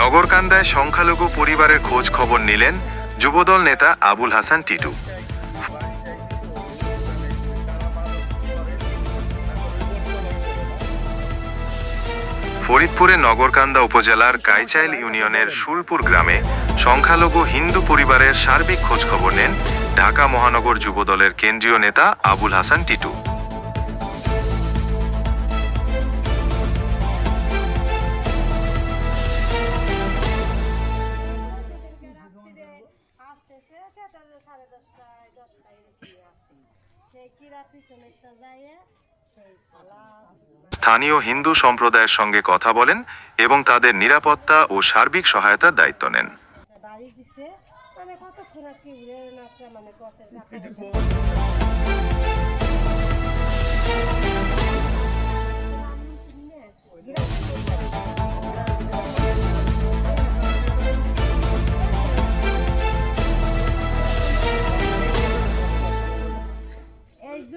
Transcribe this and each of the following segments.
নগরকান্দায় সংখ্যালঘু পরিবারের খোঁজ খবর নিলেন যুবদল নেতা আবুল হাসান টিটু। ফরিদপুরের নগরকান্দা উপজেলার কাইচাইল ইউনিয়নের শুলপুর গ্রামে সংখ্যালঘু হিন্দু পরিবারের সার্বিক খোঁজখবর নেন ঢাকা মহানগর যুবদলের কেন্দ্রীয় নেতা আবুল হাসান টিটু। আসতেছে সেটা সাড়ে দশটায় দশটায় আসে। সেই কিরা পিছনেরটা যাইয়ে সেই স্থানীয় হিন্দু সম্প্রদায়ের সঙ্গে কথা বলেন এবং তাদের নিরাপত্তা ও সার্বিক সহায়তার দায়িত্ব নেন। বাড়ি দিছে। মানে কতক্ষণ আর কি মানে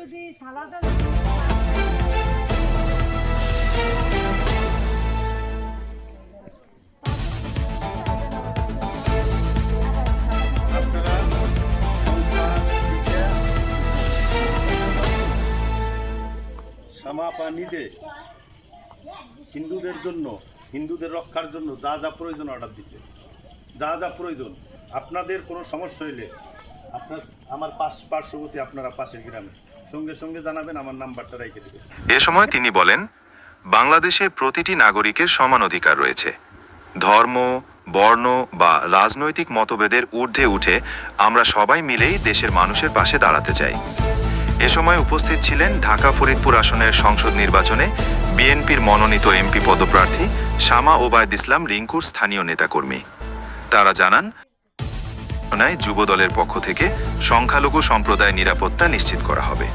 যদি সালাদা নিজে হিন্দুদের জন্য, হিন্দুদের রক্ষার জন্য যা যা প্রয়োজন অর্ডার দিছে। যা যা প্রয়োজন। আপনাদের কোনো সমস্যা হইলে আপনার, আমার পাশ, পার্শ্ববর্তী আপনারা পাশের গ্রামে। সঙ্গে সঙ্গে জানাবেন, আমার নাম্বারটা রেখে দেবেন। এ সময় তিনি বলেন, বাংলাদেশে প্রতিটি নাগরিকের সমান অধিকার রয়েছে। ধর্ম, বর্ণ বা রাজনৈতিক মতভেদের ঊর্ধ্বে উঠে আমরা সবাই মিলেই দেশের মানুষের পাশে দাঁড়াতে চাই। এ সময় উপস্থিত ছিলেন ঢাকা ফরিদপুর আসনের সংসদ নির্বাচনে বিএনপির মনোনীত এমপি পদপ্রার্থী শামা ওবায়দ ইসলাম রিঙ্কুর স্থানীয় নেতাকর্মী। তারা জানান যুব দলের পক্ষ থেকে সংখ্যালঘু সম্প্রদায় নিরাপত্তা নিশ্চিত করা হবে।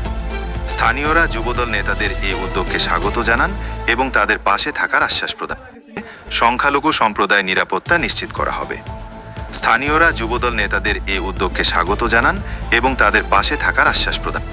স্থানীয়রা যুবদল নেতাদের এই উদ্যোগকে স্বাগত জানান এবং তাদের পাশে থাকার আশ্বাস প্রদান সংখ্যালঘু সম্প্রদায় নিরাপত্তা নিশ্চিত করা হবে। স্থানীয়রা যুবদল নেতাদের এই উদ্যোগকে স্বাগত জানান এবং তাদের পাশে থাকার আশ্বাস প্রদান